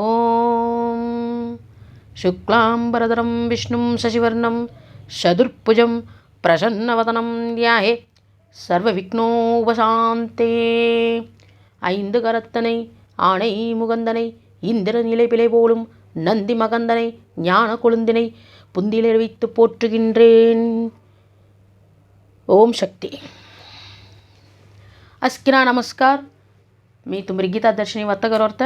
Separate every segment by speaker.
Speaker 1: ॐ शुक्लाम्बरधरं विष्णुं शशिवर्णं शतुर्भुजं பிரசன்னவதனம் தியாயே சர்வ விக்னோபசாந்தே ஐந்து கரத்தனை ஆணை முகந்தனை இந்திர நிலை பிழை போலும் நந்தி மகந்தனை ஞான கொழுந்தினை புந்திலே வைத்து போற்றுகின்றேன் ओम शक्ती अस्किना नमस्कार मी तुमरी गीता दर्शनी वत्तगरवर्त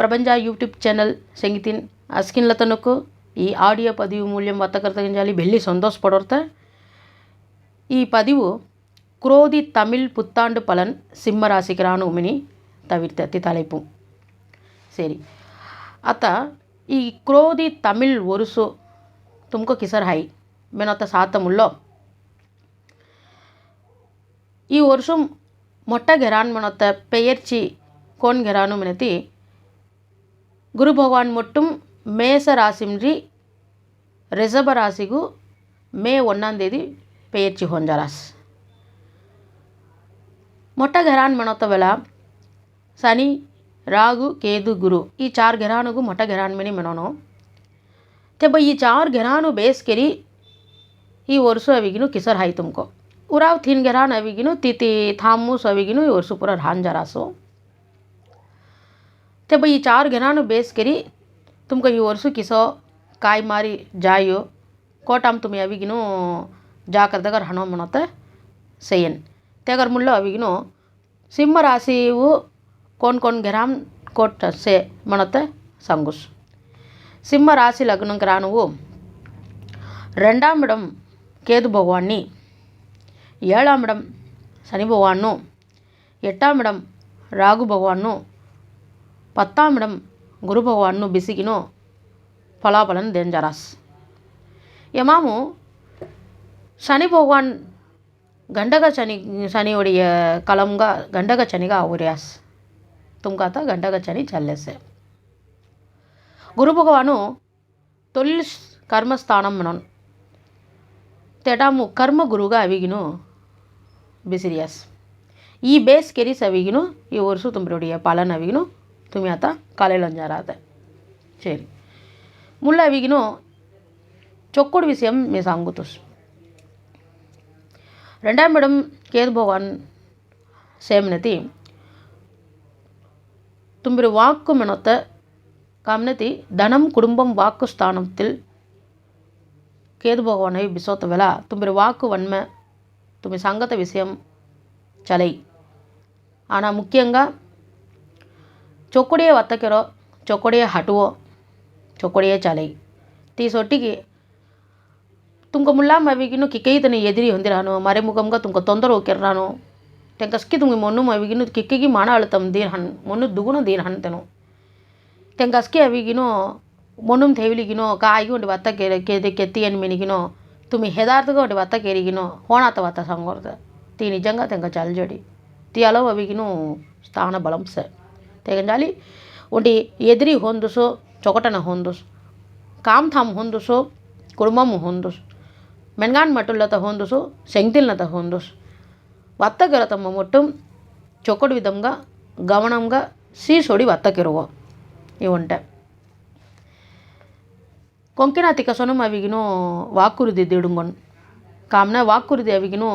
Speaker 1: ಪ್ರಪಂಚ ಯೂಟ್ಯೂಬ್ ಚಾನಲ್ ಸಂಗೀತಿನ್ ಅಸ್ಕಿನ್ಲತನಕ್ಕೂ ಈ ಆಡಿಯೋ ಪದಿವು ಮೂಲ್ಯಂ ವತ್ತಕರ್ತಂಜಾಲಿ ಬೆಳ್ಳಿ ಸಂತೋಷಪಡೋರ್ತ ఈ పదివు క్రోధి తమిళ్ పుత్తాండు పలన్ సింహ రాశికి రాను ఉమిని తవిర్తెత్తి తలైపు ಸರಿ ಆತ ಈ ಕ್ರೋಧಿ ತಮಿಳ್ ಒರುಸು ತುಮಕೋ ಕಿಸರ್ ಹೈ ಮೇನೊತ್ತ ಸಾತ ಮುಳ್ಳೋ ఈ వర్షం మొట్ట ఘెరాన్ మనొత్త పెయర్చి కోన్ ఘెరాను మనతి குரு பகவான் மட்டும் மேச ராசின்றி ரிஷப ராசிக்கு மே ஒன்றாಂತೇದಿ ಪೇರ್ಚಿ ಹೊಂಜರಾಸ್ ಮೊಟ್ಟ ಘರಾನ್ ಮಣೋತ್ತವೆಲ ಶನಿ ರಾಗು ಕೇದು ಗುರು ಈ ಚಾರ್ ಘರಾನುಗೂ ಮೊಟ್ಟ ಘರಾನ್ ಮೇಲೆ ಮನೋನು ತೆಬ್ಬ ಈ ಚಾರ್ ಘರಾನು ಬೇಸ್ಕೆರಿ ಈ ವರ್ಷು ಅವಿಗಿನು ಕಿಸರ್ ಹಾಯ್ ತುಮ್ಕೋ ಉರಾವ್ ಥಿನ್ ಘರಾನ್ ಅವಿಗಿನು ತಿತಿ ಥಾಮೂಸ್ ಅವಿಗಿನು ಈ ವರ್ಷು ಪುರ ರಾನ್ ಜರಾಸು ते भई चार गिरहाणू बेस करी तुमकां ह्यो किसो कांय मारी जायो ಕೋಟಾಮ್ ತುಮಿ ಅವಿಗಿನೂ ಜಾಕರ್ದಾಗ ಹಣ ಮಣತ ಸೆಯನ್ ತೆಗರ್ ಮುಳ್ಳ ಅವಿಗಿನೂ ಸಿಂಹರಾಶಿವು ಕೊನ್ ಕೊನ್ ಗೆರಾಮ್ ಕೊಟ್ಟ ಸೆ ಮಣತ ಸಂಗುಸ್ సింహరాశి లగ్నం రానువు రెండామిడం కేతు భగవాన్ని ఏళామిడం శని భగవాన్ను ఎట్టామిడం రాగు భగవాన్ను పత్తాం ఇడం గురు భగవాన్ను బిసికినో ఫలాఫలం డేంజరస్ எமாமு சனி பகவான் கண்டக சனி சனியுடைய கலம்கா கண்டக சனிகா ಔರ್ಯಾಸ್ ತುಮ್ಕಾತ ಗಂಡಗ ಚನಿ ಚಲ್ಲೆಸೆ ಗುರು ಭಗವಾನು ತೊಲ್ ಕರ್ಮಸ್ಥಾನಂ ತೆಟಾಮು ಕರ್ಮ ಗುರುಗ ಅವಿಗಿನು ಬಿಸಿರಿಯಾಸ್ ಈ ಬೇಸ್ ಕೆರಿಸ್ ಅವಿಗಿನು ಈ ವರ್ಷ ತುಂಬಿರುடைய பலன் அவிகினும் तुम्ही தான் காலையில் రాత சரி ముళ్ళ విగిను చొక్కుడు விஷயம் மிஸ் సాంగుతుస్ ரெண்டாம் இடம் கேது பகவான் சேம்னதி தும்பிரு வாக்கு மனத்த கம்னதி தனம் குடும்பம் வாக்கு ஸ்தானத்தில் கேது பகவானை பிசோத்த வேல தும்பிரு வாக்கு வன்மை தும்பி சங்கத்த விஷயம் சலை ஆனால் ముఖ్యంగా ચોકડીએ વાત કરો ચોકડીએ હાંટવો ચોકડીએ ચાલી ती ಸೊಟ್ಟಿಗೆ ತುಮಕ ಮುಳ್ಳಾ ಮಾವಿಗಿನ್ನು ಕಿಕ್ಕೈತನ ಎದಿರಿ ಹೊಂದಿರಾನು ಮರೆ ಮುಖಮ್ಗ ತುಮಕ ತೊಂದರೆ ಹೋಗಿರ್ರಾನು ತೆಂಕಸ್ಕಿ ತುಮಿ ಮೊನ್ನು ಮಾವಿಗಿನ್ನು ಕಿಕ್ಕಿಗೆ ಮಾಣ ಅಳತಮ್ ದೀರ್ ಹಣ್ ಮೊನ್ನು ದುಗುನ ದೀರ್ ಹಣ್ತೇನು ತೆಂಕಸ್ಕಿ ಅವಿಗಿನೋ ಮೊನ್ನುಮ್ ಥೇವಿಲಿಗಿನೋ ಕಾಯಿಗೆ ಒಂದು ಭತ್ತ ಕೇರ ಕೇದೆ ಕೆತ್ತಿ ಏನು ಮಿನಿಗಿನೋ ತುಮಿ ಹೆದಾರ್ಥಗ ಒಂದು ಭತ್ತ ಕೇರಿಗಿನೋ ಹೋಣಾತ ಭತ್ತ ಸಂಗೋರ್ದ ತೀ ನಿಜಂಗ ತೆಂಕ ಚಲ್ಜಡಿ ತೀ ಅಲವು ಅವಿಗಿನೂ ಸ್ಥಾನ ಬಲಂಸ ತೆಗಂಜಾಲಿ ಒಂಟಿ ಎದುರಿ ಹೊಂದುಸೋ ಚೊಕಟನ ಹೊಂದುಸ್ ಕಾಮ್ ಥಾಮ್ ಹೊಂದುಸೋ ಕುಡುಂಬಮ್ ಹೊಂದುಸ್ ಮೆನ್ಗಾನ್ ಮಟ್ಟುಲ್ಲತ ಹೊಂದುಸು శంక్తిల్నత ಹೊಂದುಸ್ వత్తకెర తమ్మ మొట్టం చొక్కడు విధంగా గమనంగా సీసొడి వత్తకెరువో ఇవంటే ಕೊಂಕಿನಾತಿ ಕಸೊನಮ್ ಅವಿಗಿನೂ ವಾಕುರುದಿ ದಿಡುಂಗೊನ್ ಕಾಮ್ನ ವಾಕುರುದಿ ಅವಿಗಿನೂ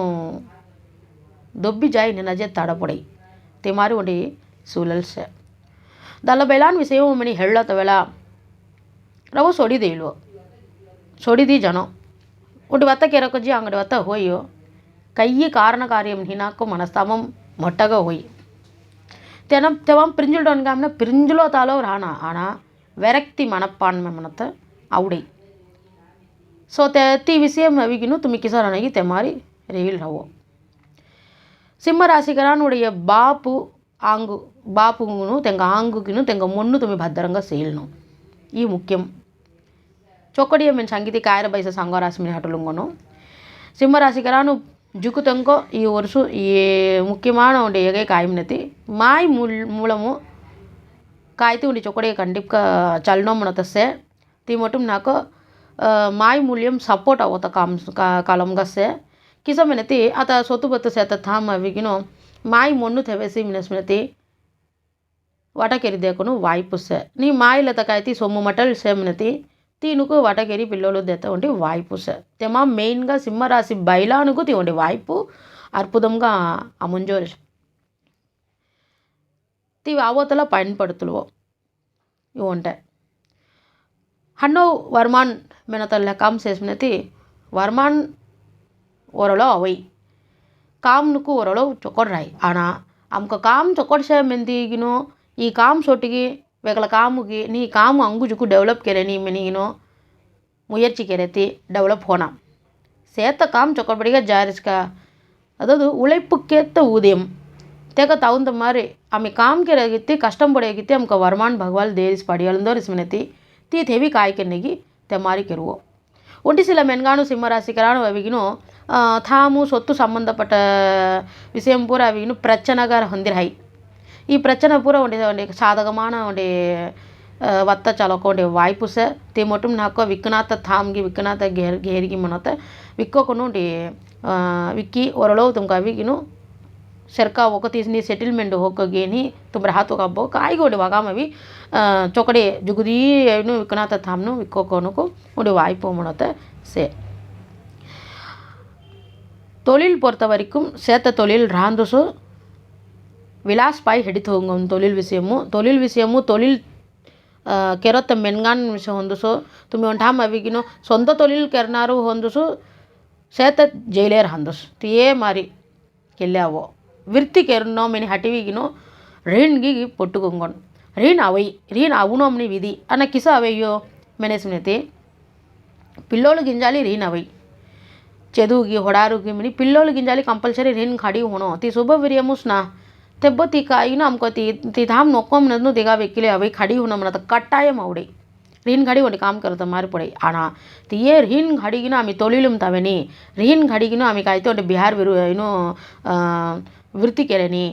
Speaker 1: ದೊಬ್ಬಿ ಜಾಯಿ ನಿನಜೆ ತಡಪೊಡೈ ತಿಮಾರಿ ಒಂಡಿ ಸೂಲಲ್ಸೆ ದಲ್ಲ ದಲ್ಲಬೆಲಾನ್ ವಿಷಯವೊಮ್ಮೆ ಹೇಳತವಲ್ಲ ರವು ಸೊಡಿದೆ சொடி ಸೊಡಿದಿ ஜனம் ಒಟ್ಟು ವತ್ತ ಕೆರಕೊಜ್ಜಿ ಅಂಗಡಿ ವತ್ತ ಹೋಯೋ ಕೈಯಿ காரண காரியம் நீனாக்கும் மனஸ்தாமம் ಮೊಟ್ಟಗ ಹೋಯಿ தெனம் தெவம் பிரிஞ்சுல்டோன் காமின பிரிஞ்சுலோ தாலோ ராணா. ஆனால் விரக்தி மனப்பான்மை மனத்தை அவுடை. ஸோ தே தி விஷயம் அவிக்கணும் தும்மி கிசார் அணைகி தெமாரி மாதிரி ரெயில் ரவோ. சிம்ம ராசிகரானுடைய பாப்பு ஆங்கு బాపును తెంగ ఆంగుకిను తెంగ మొన్ను తుమి భద్రంగా సేల్ను ఈ ముఖ్యం చొక్కడియ మేము సంగీతి కాయర బైస సంగరాశి మీ హటలుంగను సింహరాశికరాను జుకు తెంకో ఈ వరుసు ఏ ముఖ్యమైన ఉండే ఏగే కాయంనతి మాయ్ మూలము కాయితే ఉండి చొక్కడే కండిప్ చలనం తీ తీమటం నాకు మాయ్ మూల్యం సపోర్ట్ అవ్వత కామ్ కాలంగస్సే కిసమినతి అత సొత్తు బొత్తు సేత థామ విగినో ಮಾಯಿ ಮೊಣ್ಣು ತೆವೆಸಿ ಮಿನಸ್ಮಿನತಿ ವಟಕೆರಿದೇಕನು ವಾಯ್ಪುಸೆ ನೀ ಮಾಯಿಲತ అయితే సొమ్ము మటల్ ಸೇಮ್ನತಿ తీనుకు వటకెరి పిల్లలు దెత్త ఉండి వాయిపు తెమా మెయిన్గా సింహరాశి బయలానుకు తీవండి వాయిపు అద్భుతంగా అముంజోరి. తీ అవతల పయన్పడుతులువో ఇవి ఉంటాయి హన్నో వర్మాన్ మినత లెకామ్ చేసినతి వర్మాన్ ఓరలో అవై కామ్నుకు ఓరలో చొక్కడు రాయి ఆనా అమ్మకు కామ్ చొక్కడు చేయమెందిగినో ఈ కాము ಸೊಟ್ಟಿಗೆ ಬೇಕಲ ಕಾಮುಗೆ ನೀ ಕಾಮು ಅಂಗುಜುಕು ಡೆವಲಪ್ ಕೆರೆ ನೀ ಮೆನಿಗಿನೋ ಮುಯರ್ಚಿ ಕೆರೆತಿ ಡೆವಲಪ್ ಹೋಣ. ಸೇತ ಕಾಮ್ ಚೊಕ್ಕಬಡಿಗೆ ಜಾರಿಸ್ಕ. ಅದದು ಉಳೈಪುಕ್ಕೇತ್ತ ஊதியம் தேக்க தகுந்த மாதிரி அமை காம் கிரகித்தி கஷ்டம் படையகித்தி அமுக்கு வருமான் பகவால் தேரிஸ் படியழுந்தோ ரிஸ்மினத்தி தீ தேவி காய்க்கென்னகி தெமாரி கெருவோ ஒட்டி சில மென்கானு சிம்மராசிக்கரானு அவிகினும் தாமு சொத்து சம்பந்தப்பட்ட விஷயம் பூரா அவிகினும் பிரச்சனகார் ஹொந்திராய் ఈ ప్రచన పూర ఉండే సాధకமான ఉండే వత్త చలకోండి వాయిపు సే తే మొట్టం నాకు విక్నాత థామ్గి విక్నాత గేర్ గేర్గి మనత విక్కోకుండా ವಿಕ್ಕಿ ಒರಳೋ ತುಮ್ಕ ವಿಗಿನು ಸರ್ಕ ಒಕತೀಸ್ನಿ ಸೆಟಲ್ಮೆಂಟ್ ಹೋಗೇನಿ ತುಮ್ರ ಹಾತು ಹಬ್ಬೋ ಕಾಯಿಗೋಡಿ ವಾಗಾಮವಿ ಚೊಕಡೆ ಜುಗುದಿ ಏನು ವಿಕನಾತ ಥಾಮ್ನು ವಿಕ್ಕೋಕೋನಕು ಉಡಿ ವಾಯ್ಪೋ ಮುಣತೆ ಸೇ தொழில் பொறுத்த வரைக்கும் சேத்த தொழில் ராந்துசு విలాస్ పై ಹಿಡಿತು ಹೋಗಂ ತೊಲಿಲ್ ವಿಷಯಮು ತೊಲಿಲ್ ವಿಷಯಮು ತೊಲಿಲ್ ಕೆರತ್ತ ಮೆನ್ಗಾನ್ ವಿಷಯ ಹೊಂದುಸು ತುಮಿ ಒಂಟಾಮ್ ಅವಿಗಿನು ಸ್ವಂತ ತೊಲಿಲ್ ಕೆರ್ನಾರು ಹೊಂದುಸು ಸೇತ ಜೈಲೇರ್ ಹಂದುಸು ತಿಯೇ ಮಾರಿ ಕೆಲ್ಲಾವೋ విర్తికెరున్నో మెని హటివిగిను రీణ్గి పొట్టుకొంగొన్ రీణ్ అవై రీణ్ అవునోమ్ని విధి అన్న కిస అవయ్యో మెనేసినైతే పిల్లోళ్ళు గింజాలి రీన్ అవై చదువుకి ಹೊಡಾರುಗಿ ಮಿನಿ ಪಿಲ್ಲೋಳು ಗಿಂಜಾಲಿ ಕಂಪಲ್ಸರಿ ರಿನ್ ಖಾಡಿ ಹೋಣೋ ತಿ ಶುಭ ವಿರಿಯಮುಸ್ನ ತೆಬ್ಬೊತ್ತಿಕಾಯಿನೂ ಅಮ್ಕೋತಿ તીધામ નોકોમ નદનું દેગા વેકીલે હવે ખાડી હું હમણાં તો કટ્ટાયમ આવડે રીન ઘાડી ઓને કામ કરતા મારે પડે આના તીએ રીન ઘાડીગીનો આમી તોલિલુમ તાવેની રીન ઘાડીગીનો આમી કાયતો ઓને બિહાર વિરુ એનો ವೃತ್ತಿ ಕೆರೆನಿ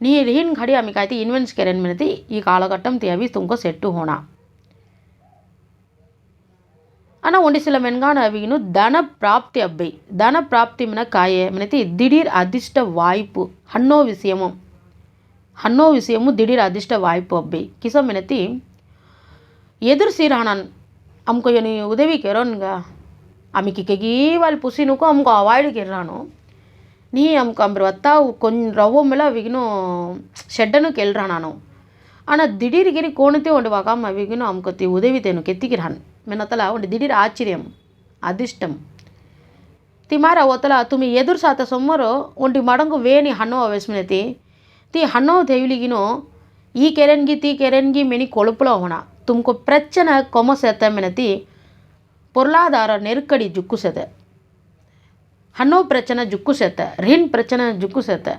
Speaker 1: ನೀ ರೀನ್ ಘಡಿ ಆಮಿ ಕಾಯ್ತಿ ಇನ್ವೆನ್ಸ್ ಕೆರೆನ್ ಮಿನತಿ ಈ ಕಾಲಘಟ್ಟಂ ತೇವಿ ತುಂಗೋ ಸೆಟ್ಟು ಹೋಣ ஆனால் ஒன்று சில மென்கான அவியினும் தன பிராப்தி அவ்வை தன பிராப்தி மின காய மினத்தி திடீர் அதிர்ஷ்ட வாய்ப்பு அன்னோ விஷயமும் ஹன்னோ విషయము దిడీర్ అదిష్ట வாய்ப்பு அப்படி கிசோ மினத்தி எதிர் சீரானான் அமுக்கு நீ உதவி கேரோனுங்க ఆమెకి కేగీవాళ్ళు పుసి నుకో అమ్మకు అవాయిడ్కి ఎర్రాను నీ అమ్మకు అంబరు వత్త కొన్ని రవ్వ మేల విగిను షెడ్డనుకి ఎల్రా నాను ఆన దిడీరిగిరి కోణితే ఉండి ఒక అమ్మ అమ్ముకు అమ్మకొత్తి ఉదవి తేను కెత్తికిరాను మినతల ఉండి దిడీర్ ఆశ్చర్యం అదిష్టం తిమారా ఒతల తుమి ఎదురు సాత సొమ్మరో ఒంటి మడంగు వేని హన్నో వేసుమినతి ಮಡಂಗು ವೇಣಿ ಹಣ್ಣು ಅವೆಸ್ಮಿನತಿ ತಿ ಹಣ್ಣು ತೆವಿಲಿಗಿನು ಈ ಕೆರೆನ್ಗಿ ತಿ ಕೆರೆನ್ಗಿ ಮೆನಿ ಕೊಳುಪುಲ ಹೋಣ ತುಮಕು ಪ್ರಚನ ಕೊಮಸೆತ ಮೆನತಿ பொருளாதார நெருக்கடி ஜுக்கு செத ஹன்னோ பிரச்சனை ஜுக்கு செத்த ரின் பிரச்சனை ஜுக்கு செத்த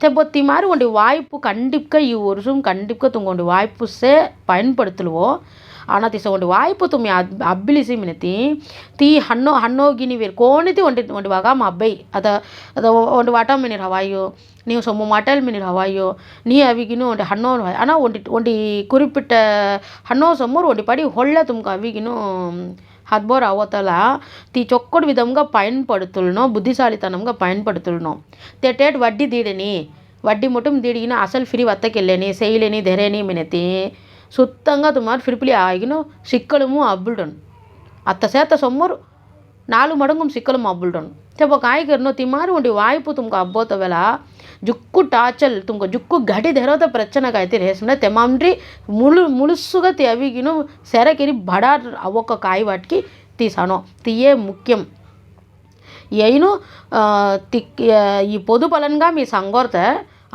Speaker 1: தெப்பத்தி மாதிரி ஒண்டி வாய்ப்பு கண்டிப்பாக இவ் வருஷம் கண்டிப்பாக துங்க வாய்ப்பு சே பயன்படுத்துலுவோம் ஆனால் ತಿಸ ಒಂದು ವಾಯ್ಪು ತುಮ್ಮಿ ಅಬ್ಬಿಲಿಸಿ ಮಿನತಿ ತಿ ಹಣ್ಣು ಹಣ್ಣೋಗಿ ನೀವು ಕೋಣಿತಿ ಒಂಟಿ ಒಂಟಿ ವಾಗಾಮ ಅಬ್ಬೈ ಅದ ಅದ ಒಂದು ವಾಟ ಮಿನಿರ್ ಹವಾಯೋ ನೀವು ಸೊಮ್ಮು ಮಟಲ್ ಮಿನಿರ್ ಹವಾಯೋ ನೀ ಅವಿಗಿನು ಒಂಟಿ ಹಣ್ಣೋ ಅಣ್ಣ ಒಂಟಿ ಒಂಟಿ குறிப்பிட்ட ಹಣ್ಣೋ ಸೊಮ್ಮೂರು ಒಂಟಿ పడి ಹೊಳ್ಳ ತುಮ್ಕ అవిగిను హద్బోర్ అవతల తీ చొక్కడు విధంగా పయన్పడుతులను బుద్ధిశాలితనంగా పయన్పడుతులను తెట్టేటి వడ్డీ దీడని వడ్డీ ముఠం దీడిగిన అసలు ఫ్రీ వత్తకెళ్ళని శైలిని ధెరేని మినతి சுத்தங்கா தும்மார் பிரிப்பிலி ஆகினும் சிக்கலுமும் அப்புள்டன் அத்த சேர்த்த சொம்மர் நாலு மடங்கும் சிக்கலும் அப்புள்டன் சப்போ காய்கறினோ திமாறு ఉండి வாய்ப்பு தும்க அப்போத்த వేళ జుక్కు టాచల్ తుంగ జుక్కు గడి దెరవత ప్రచనక అయితే రేసుండే తెమాండ్రి ములు ములుసుగా తవ్విగిను సెరకిరి బడా ఒక్క కాయ వాటికి తీసాను. తీయే ముఖ్యం. ఏను తి ఈ పొదు పలన్గా మీ సంగోర్త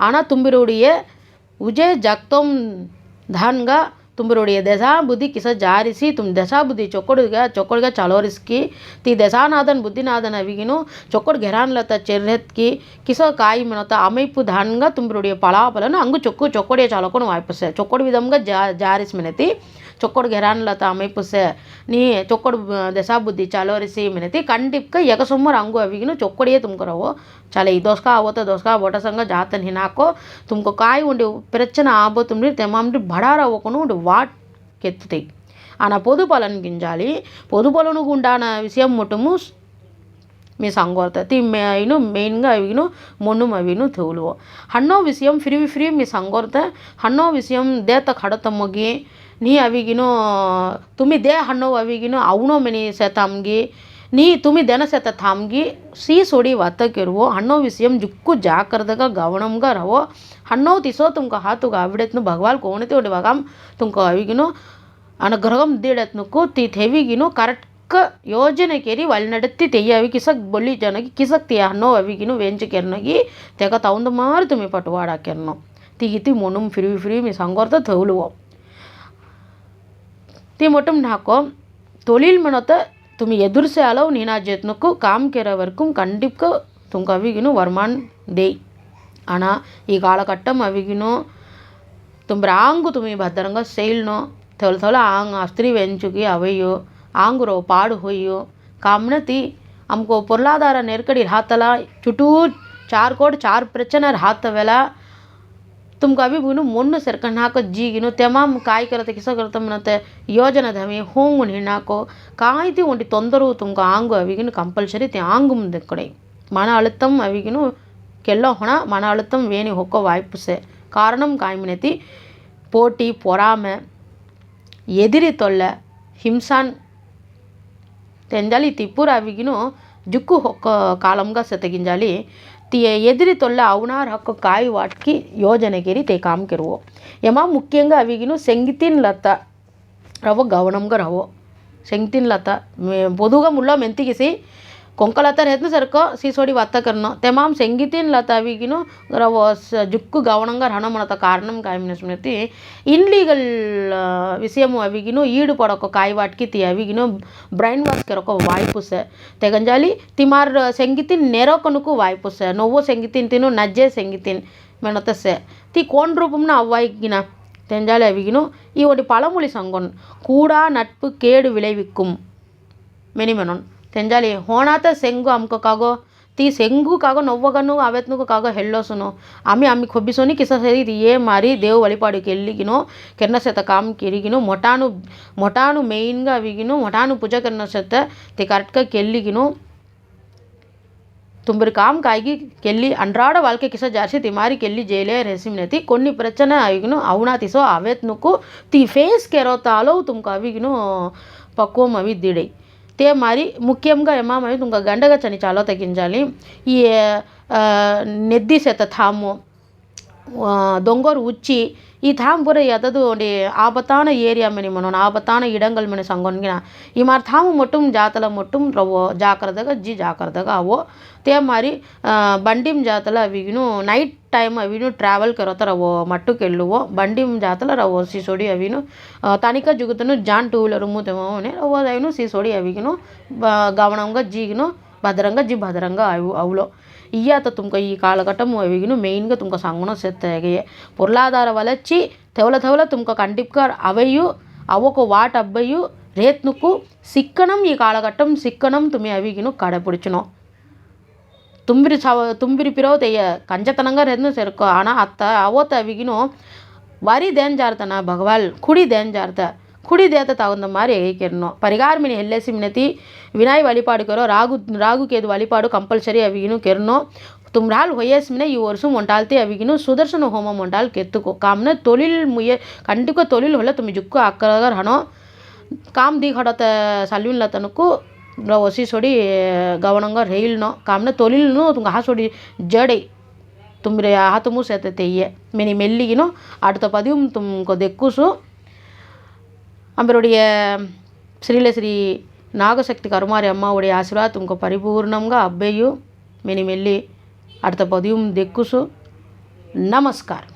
Speaker 1: ఆనా తుంబిరుడియే ఉజే జక్తం ಧನ್ಗ ತುಂಬ್ರೊಡಿಯ ದಶಾಬುದ್ಧಿ ಕಿಸ ಜಾರಿಸಿ ತುಮ್ ದಶಾಬುದ್ಧಿ ಚೊಕ್ಕಡುಗ ಚೊಕ್ಕಡ್ಗ ಚಲೋರಿಸ್ಕಿ ತಿ ದಶಾನಾದನ್ ಬುದ್ಧಿನಾದನ ವಿಗಿನು ಚೊಕ್ಕಡ್ ಗೆರಾನ್ಲತ ಚೆರ್ರೆತ್ಕಿ ಕಿಸ ಕಾಯಿ ಮನತ ಅಮೈಪು ಧಾನ್ಗ ತುಂಬ್ರೊಡಿಯ ಫಲಾಫಲನು ಅಂಗು ಚೊಕ್ಕು ಚೊಕ್ಕಡಿಯ ಚಾಲಕನು ವಾಯ್ಪಸ ಚೊಕ್ಕಡು ವಿಧಂಗ ಜಾ ಜಾರಿಸ್ ಮೆನತಿ ಚೊಕ್ಕೊಡ್ ಗೆರಾನ್ಲತ ಅಮೈಪುಸೆ ನೀ ಚೊಕ್ಕೊಡ್ ದೆಸಾಬುದ್ಧಿ ಚಾಲೋರಿಸಿ ಮಿನತಿ ಕಂಡಿಪ್ಕ ಎಕಸೊಮ್ಮರ್ ಅಂಗು ಅವಿಗಿನು ಚೊಕ್ಕೊಡಿಯೇ ತುಮ್ಕರವು చాలా ఈ దోసకా అవత దోసకా బొటసంగా జాతని హినాకో తుమ్కు కాయ ఉండి ప్రచన ఆబోతుండి తెమాండి బడార అవ్వకును ఉండి వాట్ కెత్తుతాయి ఆన పొదు పొలను గింజాలి పొదు పొలను గుండాన విషయం ముట్టుము మీ సంగోర్త తి మేను మెయిన్గా అవిగిను మొన్ను అవిను ತೆವಲುವು ಹಣ್ಣೋ ವಿಷಯಂ ಫ್ರೀ ಫ್ರೀ ಮಿ ಸಂಗೋರ್ತ ಹಣ್ಣೋ ವಿಷಯಂ ದೇತ ಕಡತಮ್ಮಗಿ ನೀ ಅವಿಗಿನು ತುಮಿ ದೇ ಹಣ್ಣೋ ಅವಿಗಿನು ಅವನೋ ಮನಿ ಸೆತಮ್ಗಿ, ನೀ ತುಮಿ ದೆನ ಸೆತ ತಾಮ್ಗಿ ಸೀ ಸೋಡಿ ವತ್ತಕ್ಕಿರುವ ಹಣ್ಣೋ ವಿಷಯಂ ಜುಕ್ಕು ಜಾಕರ್ದಾಗ ಗವಣಂಗ ರವೋ, ಹಣ್ಣೋ ತಿಸೋ ತುಮ್ಕ ಹಾತುಗ ಅವಿಡೆತ್ನು ಭಗವಾಲ್ ಕೋಣತಿ ಒಡಿ ಬಗಾಮ್ ತುಮ್ಕ ಅವಿಗಿನು ಅನುಗ್ರಹಂ ದೀಡತ್ನುಕು, ತಿ ಥೆವಿಗಿನು ಕರೆಕ್ಟ್ ಯೋಜನೆ ಕೇರಿ ವಲ್ನಡತ್ತಿ ತೆಯ್ಯವಿ ಕಿಸಕ್ ಬೊಳ್ಳಿ ಜನಗಿ, ಕಿಸಕ್ ತಿಯ ಹಣ್ಣೋ ಅವಿಗಿನು ವೆಂಚ ಕೆರ್ನಗಿ, ತೆಗ ತೌಂದು ಮಾರು ತುಮಿ ಪಟುವಾಡ ಕೆರ್ನೋ. ತಿಗಿತಿ ಮೊನುಮ್ ಫಿರಿವಿ ಫಿರಿವಿ ಮಿ ಸಂಗೋರ್ತ ತೆವಲುವೋ તે மட்டும் నాకు தொழில் முனத்தை तुम्ही எதிர்சாலோ நீனாஜேத்னுக்கு காம் கேற வரைக்கும் கண்டிப்பாக துங்க அவிகினும் வருமான் தேய் ஆனால் ఈ కాలఘట్టం అవిగిను ತುಂಬ ಆಂಗು ತುಮಿ ಭದ್ರಂಗ ಸೇಲ್ನೋ ತೊಲ ತೊಲ ಆಂಗ್ ಅಸ್ತ್ರಿ ವೆಂಚುಗಿ ಅವಯ್ಯೋ ಆಂಗುರೋ ಪಾಡು ಹೊಯ್ಯೋ ಕಾಮ್ನತಿ ಅಮ್ಕೋ ಪೊರ್ಲಾಧಾರ ನೆರ್ಕಡಿ ರಾತಲ ಚುಟೂ ಚಾರ್ ಕೋಡ್ ಚಾರ್ ಪ್ರಚನ ರಾತವೆಲ ತುಮ್ಗೆ ಅಭಿಭುನು ಮುನ್ನು ಸೇರ್ಕಂಡು ಹಾಕೋ ಜೀಗಿನು ತೆಮಾಮ್ ಕಾಯ್ಕರತ ಕಿಸಕರತ ಮನತ ಯೋಜನದಮಿ ಹೂಂಗುಣ್ ಹಿಣ್ಣಾಕೋ ಕಾಯ್ತಿ ಒಂಟಿ ತೊಂದರೂ ತುಮ್ಗೆ ಆಂಗು ಅವಿಗಿನ ಕಂಪಲ್ಸರಿ ತಿ ಆಂಗು ಮುಂದೆ ಕಡೆ ಮನ ಅಳುತ್ತಂ ಅವಿಗಿನು ಕೆಲ್ಲೋ ಹೊಣ ಮನ ಅಳುತ್ತಂ ವೇಣಿ ಹೊಕ್ಕೋ ವಾಯ್ಪುಸೆ காரணம் காய்மினத்தி போட்டி பொறாமை எதிரி தொல்லை ஹிம்சான் తెంజాలి తిప్పురు అవిగిను జుక్కు ఒక్క కాలంగా సెతగింజాలి ತಿ ఎదిరి తొల్ల అవునార్ హక్కు కాయి వాటికి యోజనగిరి తే కామ్ కెరువో ఏమా ముఖ్యంగా అవిగిను సెంగితిన్ లత రవ్వ గవనంగా రవ్వ సెంగితిన్ లత కొంకలతారు ఎత్న సరికో సీసోడి వత్తకరణం తెమాం సెంగితిన్ లతావిగిను ಜುಕ್ಕು ಗಮನಂಗ ಹಣ ಮಾಡತ ಕಾರಣಂ ಕಾಯಿಮಿನ ಸ್ಮೃತಿ ಇನ್ಲೀಗಲ್ ವಿಷಯಮು ಅವಿಗಿನು ಈಡು ಪಡಕೋ ಕಾಯಿ ವಾಟ್ಕಿತಿ ಅವಿಗಿನು ಬ್ರೈನ್ ವಾಶ್ ಕೆರಕೋ ವಾಯ್ಪುಸೆ ತೆಗಂಜಾಲಿ ತಿಮಾರ್ ಸಂಗೀತಿನ್ ನೆರೋಕನುಕು ವಾಯ್ಪುಸೆ ನೋವು ಸಂಗೀತಿನ್ ತಿನ್ನು ನಜ್ಜೆ ಸಂಗೀತಿನ್ ಮೆಣತಸೆ ತಿ ಕೋನ್ ರೂಪಮ್ನ ಅವ್ವಾಯ್ಗಿನ ತೆಂಜಾಲಿ ಅವಿಗಿನು ಈ ಒಂದು ಪಳಮொழி சங்கொன் கூடா நட்பு கேடு விளைவிக்கும் மெனிமெனொன் तेंच्याली होण आतां शेंगू आमकां कागो ती शेंगू कागो नव्वो न्हू हांवें न्हू कागो हेल्लोसो न्हू आमी आमी खोबिसोनी किसा सेरी हे मारी देव वळिपाडू केल्ली की न्हू केन्ना शेतां काम केली की न्हू मोटाणू मोटाणू मेनगा बी की न्हू मोटाणू पुजा केन्ना शेतां ती கரெக்டாக केल्ली की न्हू తుంబరి కామ్ కాగి కెళ్ళి అండ్రాడ వాళ్ళకి కిస జార్సి తిమారి కెళ్ళి జైలే రెసిమ్నతి కొన్ని ప్రచన అవిగిను అవునా తిసో అవేత్నుకు తి ఫేస్ కెరోతాలో తుమ్కు అవిగిను పక్వం అవి దిడై తే మరి ముఖ్యంగా ఏమామైతే ఇంకా గండగ చని చాలా తగ్గించాలి ఈ నెద్దిసేత తాము దొంగరు ఉచ్చి ఈ తాంబుర ఎదదు ಒಂಡಿ ಆಬತಾನ ಏರಿಯಾ ಮೆನಿ ಮನೋನ ಆಬತಾನ ಇಡಂಗಲ್ ಮೆನಿ ಸಂಗೊನ್ಗಿನ ಈ ಮಾರ್ ತಾವು ಮುಟ್ಟುಮ್ ಜಾತಲ ಮುಟ್ಟುಮ್ ರವೋ ಜಾಕರದಾಗ ಜಿ ಜಾಕರದಾಗ ಅವೋ ತೇ ಮಾರಿ ಬಂಡಿಮ್ ಜಾತಲ ಅವಿಗಿನು ನೈಟ್ ಟೈಮ್ ಅವಿನು ಟ್ರಾವೆಲ್ ಕರೋತ ರವೋ ಮಟ್ಟು ಕೆಲ್ಲುವೋ ಬಂಡಿಮ್ ಜಾತಲ ರವೋ ಸಿಸೋಡಿ ಅವಿನು ತನಿಖ ಜುಗುತನು ಜಾನ್ ಟೂ ವೀಲರ್ ಮೂತೆಮೋನೆ ರವೋ ಅವಿನು ಸಿಸೋಡಿ ಅವಿಗಿನು ಗಮನಂಗ ಜೀಗಿನು ಭದ್ರಂಗ ಜಿ ಭದ್ರಂಗ ಅವು ಅವಳೋ ఇయ్య తుంక ఈ కాలఘట్టం ఎగిను మెయిన్గా తుంక సంగుణం సెత్తగే పొరులాధార వలచి తెవల తెవల తుంక కంటిప్కర్ అవయు అవొక వాట్ అబ్బయు ರೇತ್ನುಕು ಸಿಕ್ಕಣಂ ಈ ಕಾಳಘಟ್ಟಂ ಸಿಕ್ಕಣಂ ತುಮಿ ಅವಿಗಿನು ಕಡಪಿಡಿಚನು ತುಂಬಿರಿ ಸಾವ ತುಂಬಿರಿ ಪಿರೋ ತೆಯ್ಯ ಕಂಜತನಂಗ ರೆದ್ನು ಸೇರ್ಕೋ ಅಣ ಅತ್ತ ಅವತ್ತ ಅವಿಗಿನು ವರಿ ದೇನ್ ಜಾರ್ತನ ಭಗವಾಲ್ ಕುಡಿ ದೇನ್ ಜಾರ್ತ குடி தேத்த தகுந்த மாதிரி எகிக்கணும் பரிகாரமினி எல்லேசி மினத்தி விநாய் வழிபாடுக்கிறோம் ராகு ராகு கேது வழிபாடு கம்பல்சரி அவிகினும் கெரணும் ತುಮ್ರಾಲ್ ಹೊಯ್ಯಸ್ಮಿನ ಈ ವರ್ಷ ಒಂಟಾಲ್ತಿ ಅವಿಗಿನು ಸುದರ್ಶನ ಹೋಮ ಒಂಟಾಲ್ ಕೆತ್ತುಕೋ ಕಾಮ್ನ ತೊಲಿಲ್ ಮುಯ್ಯ ಕಂಡಿಕ ತೊಲಿಲ್ ಹೊಲ ತುಮಿ ಜುಕ್ಕು ಅಕ್ಕರ ಹಣೋ ಕಾಮ್ ದಿ ಹಡತ ಸಲ್ವಿನ್ಲ ತನಕು ಒಸಿ ಸೊಡಿ ಗವಣಂಗ ರೈಲ್ನೋ ಕಾಮ್ನ ತೊಲಿಲ್ನು ತುಂಗ ಹಾ ಸೊಡಿ ಜಡೈ ತುಂಬ್ರೆ ಹಾತು ಮೂಸೆತೆ ತೆಯ್ಯೆ ಮೆನಿ ಮೆಲ್ಲಿಗಿನೋ ಆಡ್ತ ಪದಿಯು ತುಮ್ಕೊ ದೆಕ್ಕುಸು அவருடைய శ్రీల శ్రీ நாகசக்தி கருமாரி அம்மாவுடைய ఆశీర్వాదం ఇంకో పరిపూర్ణంగా అబ్బేయు మేము వెళ్ళి అడత పదియం దెక్కుసు నమస్కారం